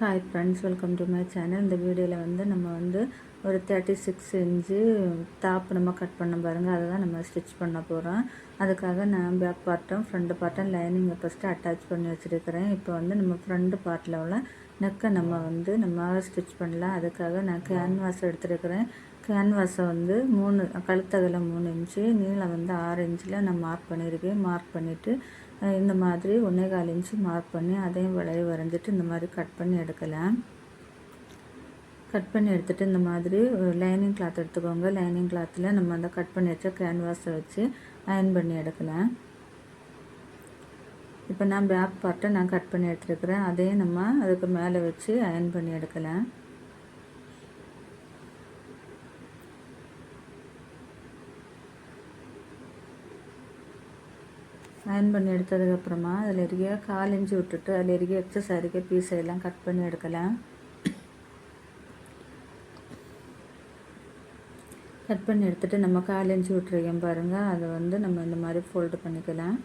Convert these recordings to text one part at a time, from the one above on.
Hi friends welcome to my channel இந்த வீடியோவில் வந்து நம்ம வந்து ஒரு தேர்ட்டி சிக்ஸ் இன்ச்சு டாப் நம்ம கட் பண்ண பாருங்கள் அதை தான் நம்ம ஸ்டிச் பண்ண போகிறோம் அதுக்காக நான் பேக் பார்ட்டும் ஃப்ரண்ட் பார்ட்டும் லைனிங்கை ஃபஸ்ட்டு அட்டாச் பண்ணி வச்சுருக்கிறேன். இப்போ வந்து நம்ம ஃப்ரண்ட் பார்ட்டில் உள்ள நெக்கை நம்ம வந்து நம்ம ஸ்டிச் பண்ணலாம். அதுக்காக நான் கேன்வாஸ் எடுத்துருக்கிறேன். கேன்வாஸை வந்து மூணு கழுத்தகல மூணு இன்ச்சு நீளம் வந்து ஆறு இன்ச்சில் நான் மார்க் பண்ணியிருக்கேன். மார்க் பண்ணிவிட்டு இந்த மாதிரி ஒன்றே கால் இன்ச்சு மார்க் பண்ணி அதையும் விளைய வரைஞ்சிட்டு இந்த மாதிரி கட் பண்ணி எடுக்கலாம். கட் பண்ணி எடுத்துகிட்டு இந்த மாதிரி லைனிங் கிளாத் எடுத்துக்கோங்க. லைனிங் கிளாத்தில் நம்ம அந்த கட் பண்ணி வச்ச கேன்வாஸை வச்சு அயன் பண்ணி எடுக்கலாம். இப்போ நான் பேக் பார்ட்டை நான் கட் பண்ணி எடுத்துருக்கிறேன். அதையும் நம்ம அதுக்கு மேலே வச்சு அயன் பண்ணி எடுக்கலாம். அயன் பண்ணி எடுத்ததுக்கப்புறமா அதில் இருக்க கால் இஞ்சி விட்டுட்டு அதில் இருக்க எக்ஸஸ் இருக்க பீஸை எல்லாம் கட் பண்ணி எடுக்கலாம். கட் பண்ணி எடுத்துகிட்டு நம்ம கால் இஞ்சி விட்டுருக்கோம் பாருங்கள் அதை வந்து நம்ம இந்த மாதிரி ஃபோல்டு பண்ணிக்கலாம்.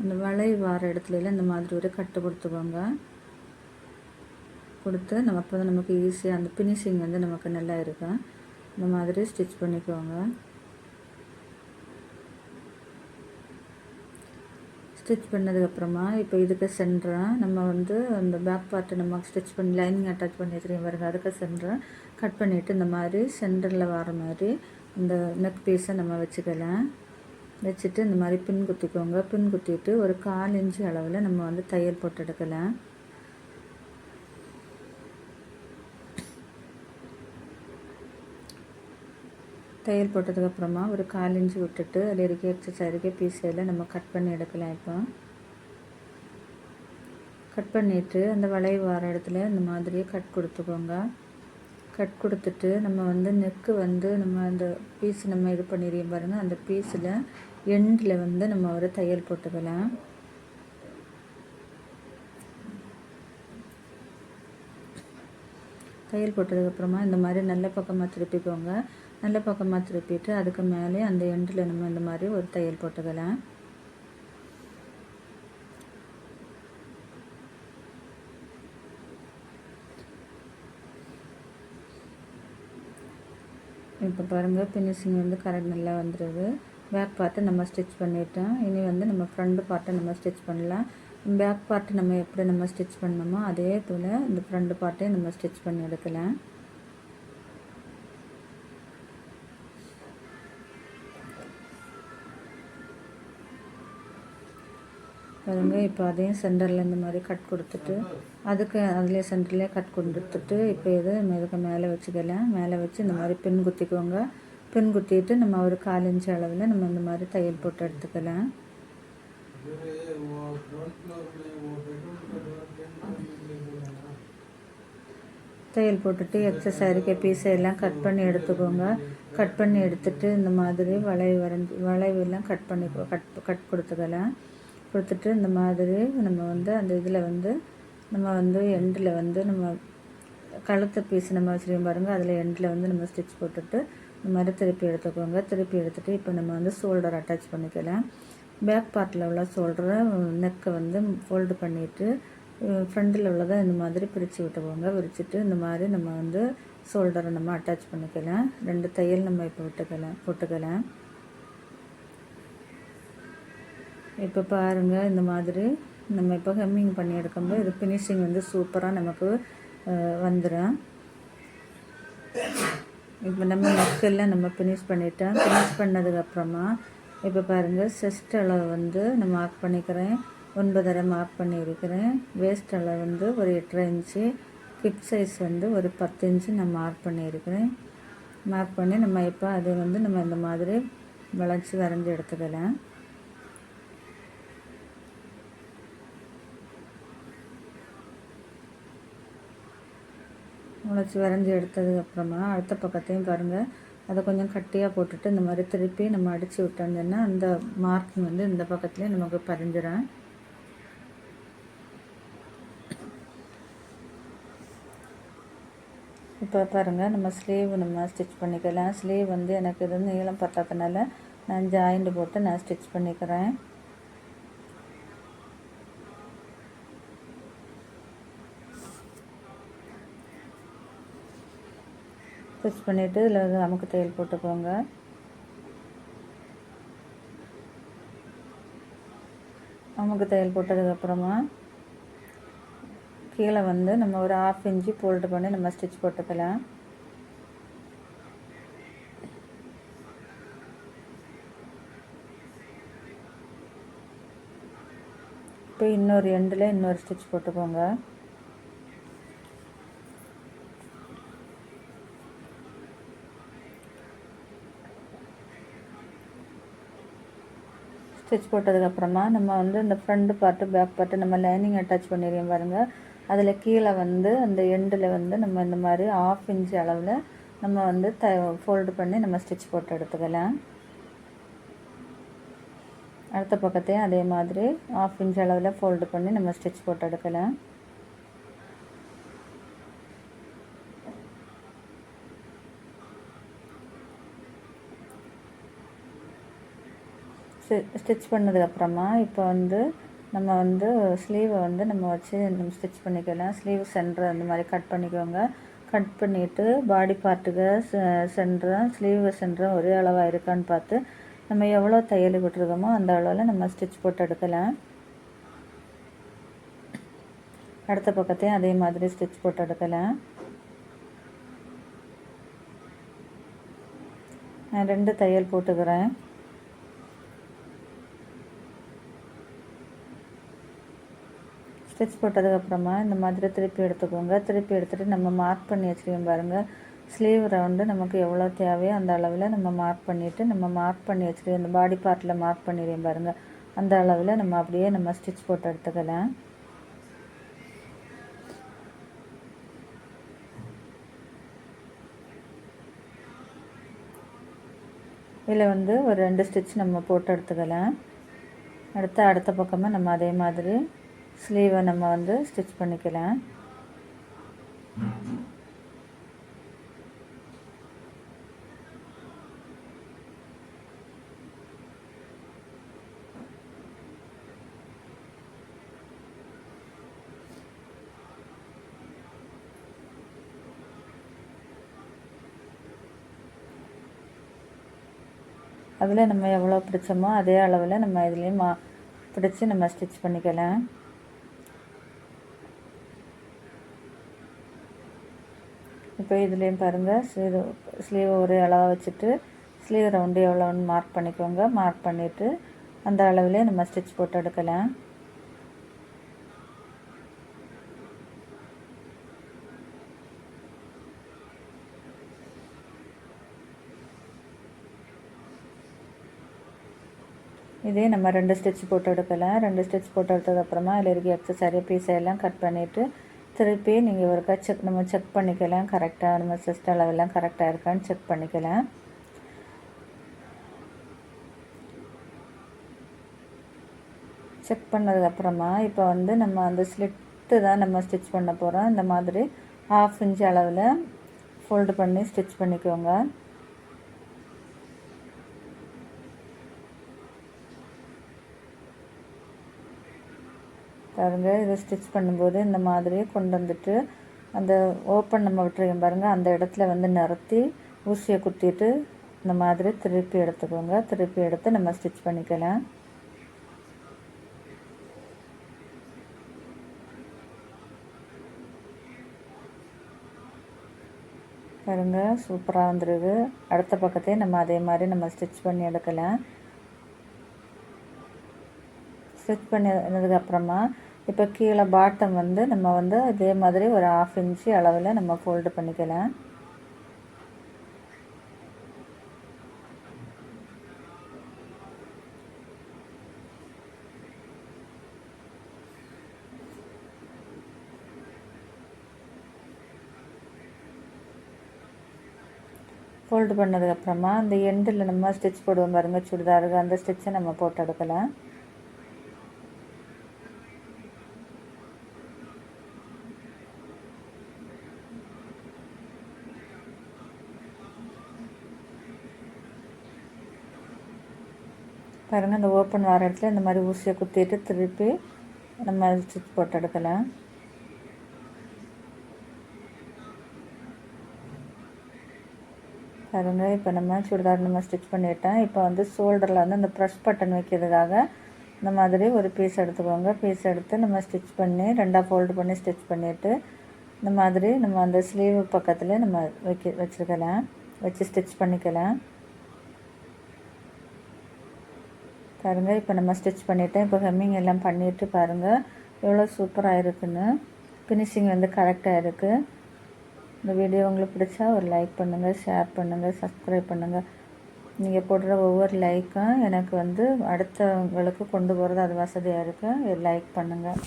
அந்த வளை வார இடத்துலலாம் இந்த மாதிரி ஒரு கட்டு கொடுத்துக்கோங்க. கொடுத்து நம்ம அப்போ தான் நமக்கு ஈஸியாக அந்த ஃபினிஷிங் வந்து நமக்கு நல்லா இருக்கும். இந்த மாதிரி ஸ்டிச் பண்ணிக்கோங்க. ஸ்டிச் பண்ணதுக்கப்புறமா இப்போ இதுக்கு சென்டராக நம்ம வந்து அந்த பேக் பார்ட்டை நம்ம ஸ்டிச் பண்ணி லைனிங் அட்டாச் பண்ணி வச்சுருக்கேன் பாருங்க அதுக்கு சென்டராக கட் பண்ணிவிட்டு இந்த மாதிரி சென்டரில் வர மாதிரி இந்த நெக் பீஸை நம்ம வச்சுக்கலாம். வச்சுட்டு இந்த மாதிரி பின் குத்திக்கோங்க. பின் குத்திட்டு ஒரு கால் இன்ச்சு அளவில் நம்ம வந்து தையல் போட்டு எடுக்கலாம். தையல் போட்டதுக்கப்புறமா ஒரு கால் இன்ச்சு விட்டுட்டு அதில் இருக்க எக்ஸஸ் இருக்க பீஸையில் நம்ம கட் பண்ணி எடுக்கலாம் இப்போ. கட் பண்ணிவிட்டு அந்த வளைவு வர இடத்துல இந்த மாதிரியே கட் கொடுத்துக்கோங்க. கட் கொடுத்துட்டு நம்ம வந்து நெக்கு வந்து நம்ம அந்த பீஸ் நம்ம இது பண்ணிடுறோம் பாருங்கள் அந்த பீஸில் எண்டில் வந்து நம்ம ஒரு தையல் போட்டுக்கலாம். தையல் போட்டதுக்கப்புறமா இந்த மாதிரி நல்ல பக்கமாக திருப்பிக்கோங்க. நல்ல பக்கமாக திருப்பிட்டு அதுக்கு மேலே அந்த எண்டில் நம்ம இந்த மாதிரி ஒரு தையல் போட்டுக்கலாம். இப்போ பாருங்கள் ஃபினிஷிங் வந்து கரெக்ட் நல்லா வந்துடுது பேக் பார்ட்டை நம்ம ஸ்டிச் பண்ணிட்டோம். இனி வந்து நம்ம ஃப்ரண்ட் பார்ட்டை நம்ம ஸ்டிச் பண்ணலாம். பேக் பார்ட்டு நம்ம எப்படி நம்ம ஸ்டிச் பண்ணோமோ அதே போல் இந்த ஃப்ரண்ட் பார்ட்டையும் நம்ம ஸ்டிச் பண்ணி எடுக்கலாம். பாருங்க இப்போ அதையும் சென்டரில் இந்த மாதிரி கட் கொடுத்துட்டு அதுக்கு அதுலேயே சென்டர்லேயே கட் கொடுத்துட்டு இப்போ இது இதுக்கு மேலே வச்சுக்கலாம் மேலே வச்சு இந்த மாதிரி பின் குத்திக்குவோங்க பின் குத்திட்டு நம்ம ஒரு கால் இன்ச்சு அளவில் நம்ம இந்த மாதிரி தையல் போட்டு எடுத்துக்கலாம். தையல் போட்டுட்டு எக்ஸஸ் இருக்க பீஸை எல்லாம் கட் பண்ணி எடுத்துக்கோங்க. கட் பண்ணி எடுத்துட்டு இந்த மாதிரி வளைவு வரைஞ்சி வளைவு எல்லாம் கட் பண்ணி கட் கட் கொடுத்துக்கலாம். கொடுத்துட்டு இந்த மாதிரி நம்ம வந்து அந்த இதில் வந்து நம்ம வந்து எண்டில் வந்து நம்ம கழுத்தை பீஸ் நம்ம வச்சுருக்கோம் பாருங்கள் அதில் எண்டில் வந்து நம்ம ஸ்டிச் போட்டுட்டு இந்த மாதிரி திருப்பி எடுத்துக்கோங்க. திருப்பி எடுத்துகிட்டு இப்போ நம்ம வந்து ஷோல்டர் அட்டாச் பண்ணிக்கலாம். பேக் பார்ட்டில் உள்ள ஷோல்டரை நெக்கை வந்து ஃபோல்டு பண்ணிவிட்டு ஃப்ரண்டில் உள்ளதை இந்த மாதிரி பிரித்து விட்டுக்கோங்க. விரிச்சிட்டு இந்த மாதிரி நம்ம வந்து ஷோல்டரை நம்ம அட்டாச் பண்ணிக்கலாம். ரெண்டு தையல் நம்ம இப்போ விட்டுக்கலாம் போட்டுக்கலாம். இப்போ பாருங்கள் இந்த மாதிரி நம்ம இப்போ ஹெம்மிங் பண்ணி எடுக்கும்போது இது ஃபினிஷிங் வந்து சூப்பராக நமக்கு வந்துடும் இப்போ நம்ம நெக்கெல்லாம் நம்ம ஃபினிஷ் பண்ணிட்டோம். ஃபினிஷ் பண்ணதுக்கப்புறமா இப்போ பாருங்கள் செஸ்ட் அளவு வந்து நான் மார்க் பண்ணிக்கிறேன். ஒன்பதரை மார்க் பண்ணியிருக்கிறேன். வேஸ்ட் அளவு வந்து ஒரு எட்டரை இன்ச்சு. ஹிப் சைஸ் வந்து ஒரு பத்து இன்ச்சு நான் மார்க் பண்ணியிருக்கிறேன். மார்க் பண்ணி நம்ம இப்போ அதை வந்து நம்ம இந்த மாதிரி வளைச்சி வரைஞ்சி எடுத்துக்கலாம். முளைச்சி வரைஞ்சி எடுத்ததுக்கப்புறமா அடுத்த பக்கத்தையும் பாருங்கள் அதை கொஞ்சம் கட்டியாக போட்டுட்டு இந்த மாதிரி திருப்பி நம்ம அடித்து விட்டோம்னா அந்த மார்க்கிங் வந்து இந்த பக்கத்துலேயும் நமக்கு பதிஞ்சிடும் இப்போ பாருங்கள் நம்ம ஸ்லீவ் நம்ம ஸ்டிச் பண்ணிக்கலாம். ஸ்லீவ் வந்து எனக்கு இது நீளம் பத்தாதனால நான் ஜாயிண்ட் போட்டு நான் ஸ்டிச் பண்ணிக்கிறேன். ஸ்டிச் பண்ணிவிட்டு இதில் வந்து அமுக்கு தையல் போட்டுக்கோங்க. அமுக்கு தையல் போட்டதுக்கப்புறமா கீழே வந்து நம்ம ஒரு ஆஃப் இன்ச்சு ஃபோல்டு பண்ணி நம்ம ஸ்டிச் போட்டுக்கலாம். இப்போ இன்னொரு எண்டில் இன்னொரு ஸ்டிச் போட்டுக்கோங்க. ஸ்டிச் போட்டதுக்கப்புறமா நம்ம வந்து இந்த ஃப்ரண்ட் பார்ட்டு பேக் பார்ட்டு நம்ம லைனிங் அட்டாச் பண்ணிடுறோம் பாருங்கள் அதில் கீழே வந்து அந்த எண்டில் வந்து நம்ம இந்த மாதிரி ஆஃப் இன்ச் அளவில் நம்ம வந்து த ஃபோல்டு பண்ணி நம்ம ஸ்டிச் போட்டு எடுத்துக்கலாம். அடுத்த பக்கத்தையும் அதே மாதிரி ஆஃப் இன்ச் அளவில் ஃபோல்டு பண்ணி நம்ம ஸ்டிச் போட்டு எடுக்கலாம். ஸ்டிச் பண்ணதுக்கப்புறமா இப்போ வந்து நம்ம வந்து ஸ்லீவை வந்து நம்ம வச்சு நம்ம ஸ்டிச் பண்ணிக்கலாம் ஸ்லீவ் சென்டர் அந்த மாதிரி கட் பண்ணிக்கோங்க. கட் பண்ணிவிட்டு பாடி பார்ட்டுக்கு சென்டரும் ஸ்லீவ் சென்டரும் ஒரே அளவாக இருக்கான்னு பார்த்து நம்ம எவ்வளோ தையல் விட்டுருக்கோமோ அந்த அளவில் நம்ம ஸ்டிச் போட்டு எடுக்கலாம். அடுத்த பக்கத்தையும் அதே மாதிரி ஸ்டிச் போட்டு எடுக்கலாம். நான் ரெண்டு தையல் போட்டுக்கிறேன். ஸ்டிச் போட்டதுக்கப்புறமா இந்த மாதிரி திருப்பி எடுத்துக்கோங்க. திருப்பி எடுத்துகிட்டு நம்ம மார்க் பண்ணி வச்சுருக்கோம் பாருங்கள் ஸ்லீவ் ரவுண்டு நமக்கு எவ்வளோ தேவையோ அந்த அளவில் நம்ம மார்க் பண்ணிவிட்டு நம்ம மார்க் பண்ணி வச்சுருக்கோம். இந்த பாடி பார்ட்டில் மார்க் பண்ணிடுவோம் பாருங்கள் அந்த அளவில் நம்ம அப்படியே நம்ம ஸ்டிச் போட்டு எடுத்துக்கலாம். இதில் வந்து ஒரு ரெண்டு ஸ்டிச் நம்ம போட்டு எடுத்துக்கலாம். அடுத்து அடுத்த பக்கமாக நம்ம அதே மாதிரி ஸ்லீவை நம்ம வந்து ஸ்டிச் பண்ணிக்கலாம். அதில் நம்ம எவ்வளோ பிடிச்சோமோ அதே அளவில் நம்ம இதுலேயும் மா பிடிச்சி நம்ம ஸ்டிச் பண்ணிக்கலாம். இப்போ இதுலேயும் பாருங்கள் ஸ்லீவ் ஸ்லீவை ஒரு அளவாக வச்சுட்டு ஸ்லீவ் ரவுண்டு எவ்வளோன்னு மார்க் பண்ணிக்கோங்க. மார்க் பண்ணிவிட்டு அந்த அளவிலே நம்ம ஸ்டிச் போட்டு எடுக்கலாம். இதே நம்ம ரெண்டு ஸ்டிச் போட்டு எடுக்கலாம். ரெண்டு ஸ்டிச் போட்டு எடுத்ததுக்கப்புறமா அதில் இருக்க எக்ஸசரி பீஸை எல்லாம் கட் பண்ணிவிட்டு திருப்பி நீங்கள் ஒருக்கா செக் நம்ம செக் பண்ணிக்கலாம். கரெக்டாக நம்ம சிஸ்ட் அளவெல்லாம் கரெக்டாக இருக்கான்னு செக் பண்ணிக்கலாம். செக் பண்ணதுக்கப்புறமா இப்போ வந்து நம்ம அந்த ஸ்லிட்டு தான் நம்ம ஸ்டிச் பண்ண போகிறோம் இந்த மாதிரி ஹாஃப் இன்ச் அளவில் ஃபோல்டு பண்ணி ஸ்டிச் பண்ணிக்கோங்க. பாருங்கள் இதை ஸ்டிச் பண்ணும்போது இந்த மாதிரி கொண்டு வந்துட்டு அந்த ஓப்பன் நம்ம விட்டுருக்கோம் பாருங்கள் அந்த இடத்துல வந்து நிறுத்தி ஊசியை குத்திட்டு இந்த மாதிரி திருப்பி எடுத்துக்கோங்க. திருப்பி எடுத்து நம்ம ஸ்டிச் பண்ணிக்கலாம். பாருங்கள் சூப்பராக வந்துருக்கு அடுத்த பக்கத்தையும் நம்ம அதே மாதிரி நம்ம ஸ்டிச் பண்ணி எடுக்கலாம். ஸ்டிச் பண்ணதுக்கப்புறமா இப்போ கீழே பாட்டம் வந்து நம்ம வந்து இதே மாதிரி ஒரு ஆஃப் இன்ச்சு அளவில் நம்ம ஃபோல்டு பண்ணிக்கலாம். ஃபோல்டு பண்ணதுக்கப்புறமா அந்த எண்டில் நம்ம ஸ்டிச் போடுவோம் பாருங்கள் சுடிதாருக்கு அந்த ஸ்டிச்சை நம்ம போட்டு எடுக்கலாம். பாருங்கள் இந்த ஓப்பன் வர இடத்துல இந்த மாதிரி ஊசியை குத்திட்டு திருப்பி நம்ம ஸ்டிச் போட்டு எடுக்கலாம் பாருங்கள் இப்போ நம்ம சுடிதார் நம்ம ஸ்டிச் பண்ணிட்டோம் இப்போ வந்து ஷோல்டரில் வந்து இந்த ப்ரெஷ் பட்டன் வைக்கிறதுக்காக இந்த மாதிரி ஒரு பீஸ் எடுத்துக்கோங்க. பீஸ் எடுத்து நம்ம ஸ்டிச் பண்ணி ரெண்டாக ஃபோல்டு பண்ணி ஸ்டிச் பண்ணிவிட்டு இந்த மாதிரி நம்ம அந்த ஸ்லீவ் பக்கத்தில் நம்ம வைக்க வச்சுருக்கலாம். வச்சு ஸ்டிச் பண்ணிக்கலாம். பாருங்கள் இப்போ நம்ம ஸ்டிச் பண்ணிவிட்டேன் இப்போ ஹெம்மிங் எல்லாம் பண்ணிவிட்டு பாருங்கள் எவ்வளோ சூப்பராக இருக்குன்னு. ஃபினிஷிங் வந்து கரெக்டாக இருக்குது இந்த வீடியோ உங்களுக்கு பிடிச்சா ஒரு லைக் பண்ணுங்கள் ஷேர் பண்ணுங்கள் சப்ஸ்கிரைப் பண்ணுங்கள் நீங்கள் போடுற ஒவ்வொரு லைக்கும் எனக்கு வந்து அடுத்தவங்களுக்கு கொண்டு போகிறது அது வசதியாக இருக்குது லைக் பண்ணுங்கள்